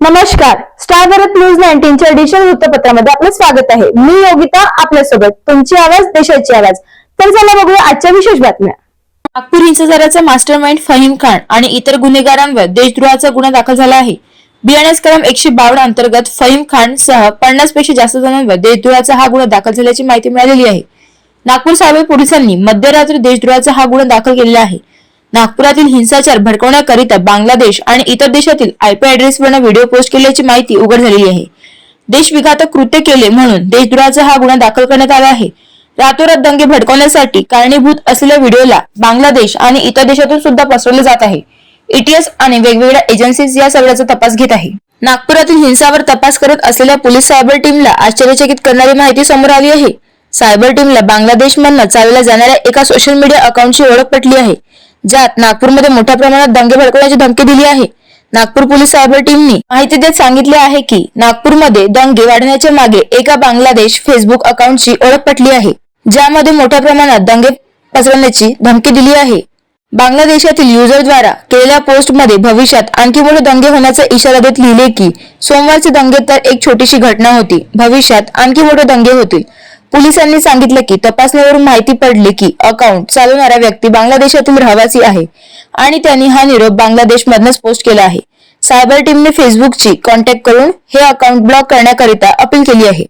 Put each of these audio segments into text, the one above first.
नमस्कार. Star Bharat news नाईन्टीनच्या digital वृत्तपत्रामध्ये आपलं स्वागत आहे. मी योगिता आपल्यासोबत तुमची आवाज देशाची आवाज. तर चला बघूया आजच्या विशेष बातम्या. नागपूर हिंसाचाराचा मास्टर माइंड फहीम खान आणि इतर गुन्हेगारांवर देशद्रोहाचा गुन्हा दाखल झाला आहे. बीएनएस क्रम एकशे बावन्न अंतर्गत फहीम खान सह पन्नासपेक्षा जास्त जणांवर देशद्रोहाचा हा गुन्हा दाखल झाल्याची माहिती मिळालेली आहे. नागपूर सायबर पोलिसांनी मध्यरात्री देशद्रोहाचा हा गुन्हा दाखल केलेला आहे. नागपुरातील हिंसाचार भडकवण्याकरिता बांगलादेश आणि इतर देशातील आयपी ऍड्रेसवरून व्हिडिओ पोस्ट केल्याची माहिती उघड झालेली आहे. देशविघातक कृत्य केले म्हणून देशद्रोहाचा हा गुन्हा दाखल करण्यात आला आहे. रातोरात दंगे भडकवण्यासाठी कारणीभूत असलेल्या व्हिडिओला बांगलादेश आणि इतर देशातून सुद्धा पसरवले जात आहे. ईटीएस आणि वेगवेगळ्या एजन्सीज या सगळ्याचा तपास घेत आहे. नागपुरातील हिंसावर तपास करत असलेल्या पोलीस सायबर टीमला आश्चर्यचकित करणारी माहिती समोर आली आहे. सायबर टीमला बांगलादेशमधनं चालवल्या जाणाऱ्या एका सोशल मीडिया अकाउंटची ओळख पटली आहे. ज्यात नागपूरमध्ये मोठ्या प्रमाणात दंगे भडकवण्याची धमकी दिली आहे. नागपूर पोलीस सायबर टीमनी माहिती देत सांगितले आहे की नागपूरमध्ये दंगे वाढण्याच्या मागे एका बांगलादेश फेसबुक अकाउंटची ओळख पटली आहे ज्यामध्ये मोठ्या प्रमाणात दंगे पसरवण्याची धमकी दिली आहे. बांगलादेशातील युजरद्वारा केलेल्या पोस्टमध्ये भविष्यात आणखी मोठे दंगे होण्याचा इशारा देत लिहिले की सोमवारचे दंगे तर एक छोटीशी घटना होती. भविष्यात आणखी मोठे दंगे होतील. पोलिसांनी सांगितलं की तपासणीवरून माहिती पडली की अकाउंट चालवणारा व्यक्ती बांगलादेशातील रहिवासी आहे आणि त्यांनी हा निरोप बांगलादेशमधनच पोस्ट केला आहे. सायबर टीमने फेसबुकची कॉन्टॅक्ट करून हे अकाउंट ब्लॉक करण्याकरिता अपील केली आहे.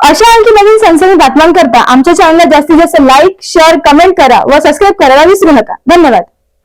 अशा आणखी नवीन सनसनी बातम्यांकरता आमच्या चॅनलला जास्तीत जास्त लाईक शेअर कमेंट करा व सबस्क्राईब करायला विसरू नका. धन्यवाद.